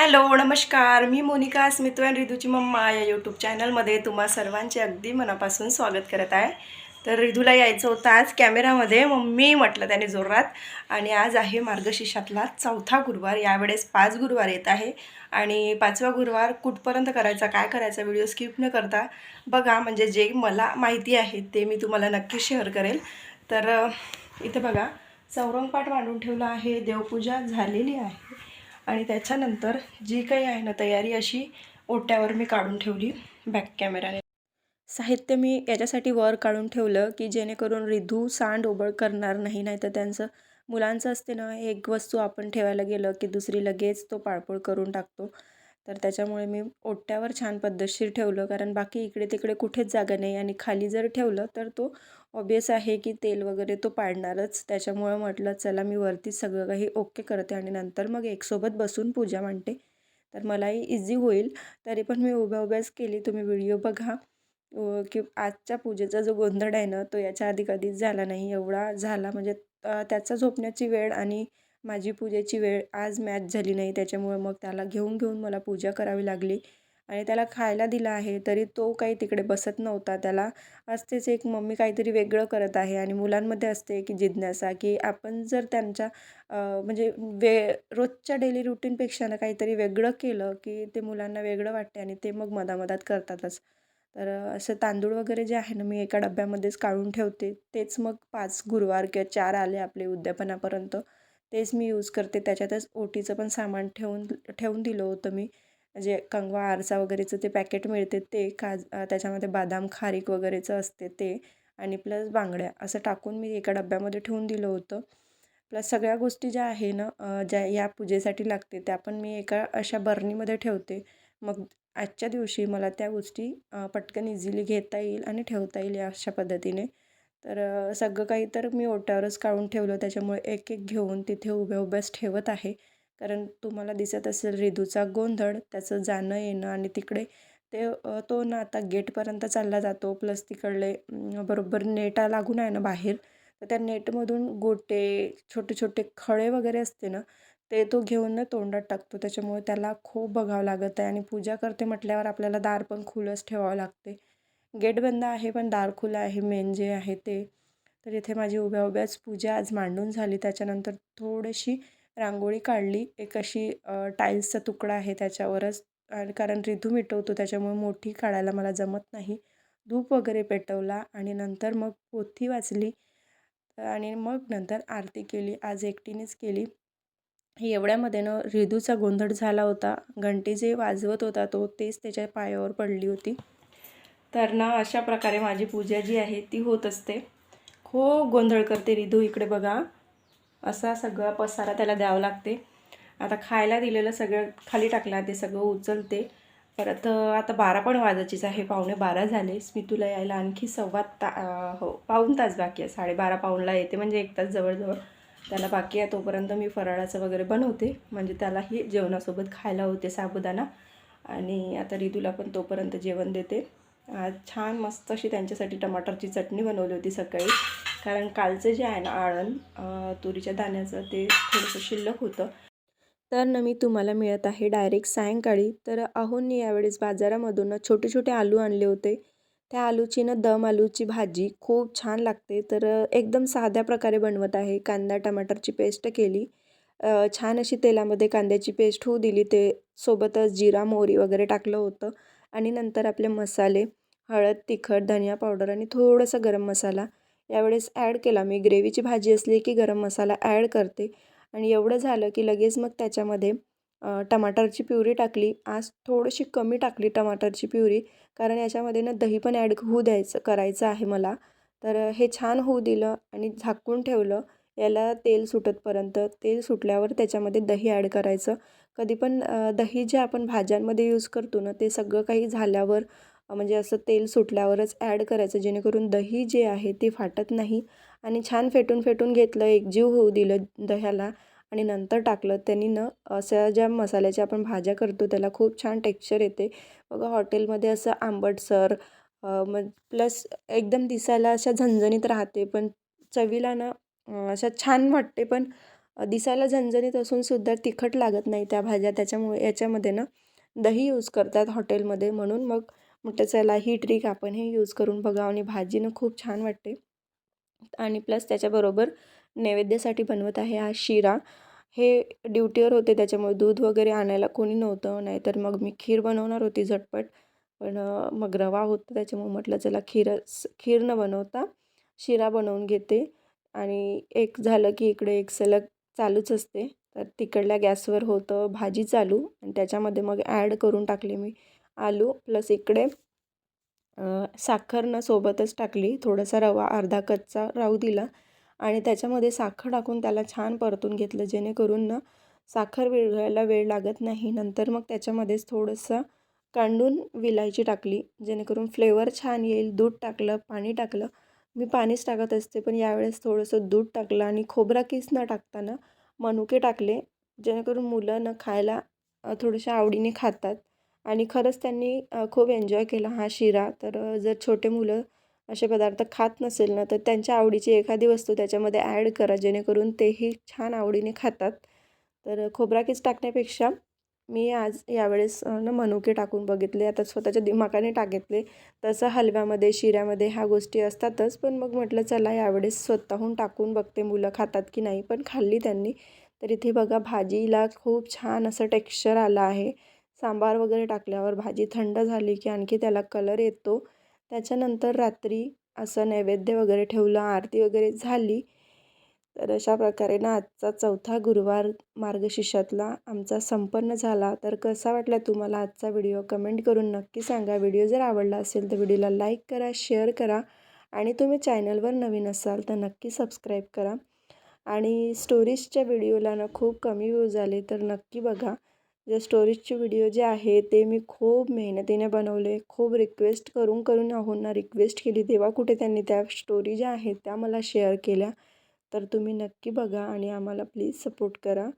Hello नमस्कार. मी मोनिका स्मितो अँड रिधूची मम्मा या यूट्यूब चॅनलमध्ये तुम्हा सर्वांचे अगदी मनापासून स्वागत करत आहे. तर रिधूला यायचं होतं आज कॅमेरामध्ये मम्मी म्हटलं त्याने जोरात. आणि आज आहे मार्गशीर्षातला चौथा गुरुवार. यावेळेस पाच गुरुवार येत आहे. आणि पाचवा गुरुवार कुठपर्यंत करायचा काय करायचा व्हिडिओ स्किप न करता बघा. म्हणजे जे मला माहिती आहे ते मी तुम्हाला नक्की शेअर करेल. तर इथं इथे बघा. चौरंगपाठ मांडून ठेवला आहे. देवपूजा झालेली आहे. आणि त्याच्यानंतर जी काही आहे ना तयारी अशी ओट्यावर मी काढून ठेवली बॅक कॅमेराने साहित्य मी याच्यासाठी वर काढून ठेवलं की जेणेकरून रिधू सांड ओबळ करणार नाही नाही तर त्यांचं मुलांचं असते ना एक वस्तू आपण ठेवायला गेलं की दुसरी लगेच तो पाळपोळ करून टाकतो. तर त्याच्यामुळे मी ओट्यावर छान पद्धतशीर ठेवलं कारण बाकी इकडे तिकडे कुठेच जागा नाही आणि खाली जर ठेवलं तर तो ऑबियस आहे की तेल वगैरे तो पाडणारच. त्याच्यामुळं म्हटलं चला मी वरती सगळं काही ओके करते आणि नंतर मग एकसोबत बसून पूजा मांडते. तर मलाही इझी होईल. तरी पण मी उभ्या उभ्याच केली. तुम्ही व्हिडिओ बघा. की आजच्या पूजेचा जो गोंधळ आहे ना तो याच्या आधी कधीच झाला नाही. एवढा झाला म्हणजे त्याचा झोपण्याची वेळ आणि माझी पूजेची वेळ आज मॅच झाली नाही. त्याच्यामुळे मग त्याला घेऊन घेऊन मला पूजा करावी लागली. आणि त्याला खायला दिलं आहे तरी तो काही तिकडे बसत नव्हता. त्याला असतेच एक मम्मी काहीतरी वेगळं करत आहे आणि मुलांमध्ये असते की जिज्ञासा की आपण जर त्यांच्या म्हणजे वे रोजच्या डेली रुटीनपेक्षा ना काहीतरी वेगळं केलं की ते मुलांना वेगळं वाटते आणि ते मग मधामधात करतातच. तर असं तांदूळ वगैरे जे आहे ना मी एका डब्यामध्येच काढून ठेवते. तेच मग पाच गुरुवार किंवा चार आले आपले उद्यापनापर्यंत. तेच मी यूज करते. त्याच्यातच ओटीचं पण सामान ठेवून ठेवून दिलं होतं मी. जे कंगवा आरसा वगैरेचं ते पॅकेट मिळते ते काज त्याच्यामध्ये बदाम खारीक वगैरेचं असते ते आणि प्लस बांगड्या असं टाकून मी एका डब्यामध्ये ठेवून दिलं होतं. प्लस सगळ्या गोष्टी ज्या आहे ना ज्या या पूजेसाठी लागते त्या पण मी एका अशा बरणीमध्ये ठेवते. मग आजच्या दिवशी मला त्या गोष्टी पटकन इझिली घेता येईल आणि ठेवता येईल या अशा पद्धतीने. तर सगळं काही तर मी ओट्यावरच काढून ठेवलं त्याच्यामुळे एक एक घेऊन तिथे उभ्या उभ्याच ठेवत आहे. कारण तुम्हाला दिसत असेल रिदूचा गोंधळ त्याचं जाणं येणं आणि तिकडे ते तो ना आता गेटपर्यंत चालला जातो प्लस तिकडले बरोबर नेटा लागून आहे ना बाहेर तर त्या नेटमधून गोटे छोटे छोटे खळे वगैरे असते ना ते तो घेऊन ना तोंडात टाकतो. त्याच्यामुळे त्याला खूप बघावं लागत आहे आणि पूजा करते म्हटल्यावर आपल्याला दार पण खुलंच ठेवावं लागते. गेट बंद आहे पण दार खुलं आहे मेन जे आहे ते. तर इथे माझी उभ्या उभ्याच पूजा आज मांडून झाली. त्याच्यानंतर थोडीशी रांगोळी काढली. एक अशी टाईल्सचा तुकडा आहे त्याच्यावरच. आणि कारण रिधू मिटवतो त्याच्यामुळे मोठी काढायला मला जमत नाही. धूप वगैरे पेटवला आणि नंतर मग पोथी वाचली. आणि मग नंतर आरती केली. आज एकटीनेच केली. एवढ्यामध्ये ना रिधूचा गोंधळ झाला होता. घंटी जे वाजवत होता तो तेच त्याच्या पायावर पडली होती. तर ना अशा प्रकारे माझी पूजा जी आहे ती होत असते. खूप गोंधळ करते रिधू. इकडे बघा. असा सगळा पसारा त्याला द्यावं लागते. आता खायला दिलेलं सगळं खाली टाकला ते सगळं उचलते. परत आता बारा पण वाजायचीच आहे पावणे बारा झाले. स्मितूला यायला आणखी सव्वा ता हो पाऊण तास बाकी आहे साडेबारा पाऊणला येते म्हणजे एक तास जवळजवळ. त्याला बाकी आहे तोपर्यंत मी फराळाचं वगैरे बनवते. म्हणजे त्यालाही जेवणासोबत खायला होते साबुदाणा. आणि आता रिदूला पण तोपर्यंत जेवण देते. छान मस्त अशी त्यांच्यासाठी टमाटरची चटणी बनवली होती सकाळी. कारण कालचं जे आहे ना आळण तुरीच्या दाण्याचं ते थोडंसं शिल्लक होतं. तर न मी तुम्हाला मिळत आहे डायरेक्ट सायंकाळी. तर अहोंनी यावेळेस बाजारामधून ना छोटे छोटे आलू आणले होते. त्या आलूची ना दम आलूची भाजी खूप छान लागते. तर एकदम साध्या प्रकारे बनवत आहे. कांदा टमाटरची पेस्ट केली. छान अशी तेलामध्ये कांद्याची पेस्ट होऊ दिली. ते सोबतच जिरा मोहरी वगैरे टाकलं होतं. आणि नंतर आपले मसाले हळद तिखट धनिया पावडर आणि थोडासा गरम मसाला यावेळेस ॲड केला. मी ग्रेव्हीची भाजी असली की गरम मसाला ॲड करते. आणि एवढं झालं की लगेच मग त्याच्यामध्ये टमाटरची प्युरी टाकली. आज थोडीशी कमी टाकली टमाटरची प्युरी कारण याच्यामध्ये ना दही पण ॲड होऊ द्यायचं करायचं आहे मला. तर हे छान होऊ दिलं आणि झाकून ठेवलं. याला तेल सुटतपर्यंत तेल सुटल्यावर त्याच्यामध्ये दही ॲड करायचं. कधी पण दही जे आपण भाज्यांमध्ये यूज करतो ना ते सगळं काही झाल्यावर म्हणजे असं तेल सुटल्यावरच ॲड करायचं जेणेकरून दही जे आहे ते फाटत नाही. आणि छान फेटून फेटून घेतलं एकजीव होऊ दिलं दह्याला आणि नंतर टाकलं. त्यांनी न अशा ज्या मसाल्याच्या आपण भाज्या करतो त्याला खूप छान टेक्स्चर येते. बघा हॉटेलमध्ये असं आंबटसर मग प्लस एकदम दिसायला अशा झणझणीत राहते पण चवीला ना अशा छान वाटते पण दिसायला झणझणीत असून सुद्धा तिखट लागत नाही त्या भाज्या. त्याच्यामुळे याच्यामध्ये ना दही यूज करतात हॉटेलमध्ये. म्हणून मग म्हटलं चला ही ट्रिक आपण हे यूज करून बघा आणि भाजीनं खूप छान वाटते. आणि प्लस त्याच्याबरोबर नैवेद्यासाठी बनवत आहे हा शिरा. हे ड्युटीवर होते त्याच्यामुळे दूध वगैरे आणायला कोणी नव्हतं नाहीतर मग मी खीर बनवणार होती झटपट. पण मग रवा होतं त्याच्यामुळे म्हटलं चला खीरच खीर न बनवता शिरा बनवून घेते. आणि एक झालं की इकडे एक सलग चालूच असते. तर तिकडल्या गॅसवर होतं भाजी चालू. आणि त्याच्यामध्ये मग ॲड करून टाकले मी. आलू प्लस इकडे साखरनं साखर सोबतच टाकली. थोडासा रवा अर्धा कच्चा राहू दिला. आणि त्याच्यामध्ये साखर टाकून त्याला छान परतून घेतलं. जेणेकरून ना साखर विरघळायला वेळ लागत नाही. नंतर मग त्याच्यामध्येच थोडंसं कांडून विलायची टाकली. जेणेकरून फ्लेवर छान येईल. दूध टाकलं पाणी टाकलं. मी पाणीच टाकत असते पण यावेळेस थोडंसं दूध टाकलं आणि खोबरा किस न टाकताना मनुके टाकले. जेणेकरून मुलं न खायला थोडेसे आवडीने खातात. आणि खरंच त्यांनी खूप एन्जॉय केला हा शिरा. तर जर छोटे मुलं असे पदार्थ खात नसेल ना तर त्यांच्या आवडीची एखादी वस्तू त्याच्यामध्ये ॲड करा जेणेकरून तेही छान आवडीने खातात. तर खोबरा टाकण्यापेक्षा मी आज यावेळेस ना मनुके टाकून बघितले. आता स्वतःच्या दिमागाने टाकितले. तसं हलव्यामध्ये शिऱ्यामध्ये ह्या गोष्टी असतातच. पण मग म्हटलं चला यावेळेस स्वतःहून टाकून बघते मुलं खातात की नाही. पण खाल्ली त्यांनी. तर इथे बघा भाजीला खूप छान असं टेक्स्चर आलं आहे. सांबार वगैरे टाकल्यावर भाजी थंड झाली की आणखी त्याला कलर येतो. त्याच्यानंतर रात्री असं नैवेद्य वगैरे ठेवलं आरती वगैरे झाली. तर अशा प्रकारे ना आजचा चौथा गुरुवार मार्गशीर्षातला आमचा संपन्न झाला. तर कसा वाटला तुम्हाला आजचा व्हिडिओ? कमेंट करून नक्की सांगा. व्हिडिओ जर आवडला असेल तर व्हिडिओला लाईक करा शेअर करा आणि तुम्ही चॅनलवर नवीन असाल तर नक्की सबस्क्राईब करा. आणि स्टोरीजच्या व्हिडिओला ना खूप कमी व्ह्यूज आले तर नक्की बघा. जे स्टोरीजचे व्हिडिओ जे आहे ते मी खूप मेहनतीने बनवले. खूप रिक्वेस्ट करून करून अहोंना रिक्वेस्ट केली. तेव्हा कुठे त्यांनी त्या स्टोरी ज्या आहेत त्या मला शेअर केल्या. तर तुम्ही नक्की बघा आणि आम्हाला प्लीज सपोर्ट करा.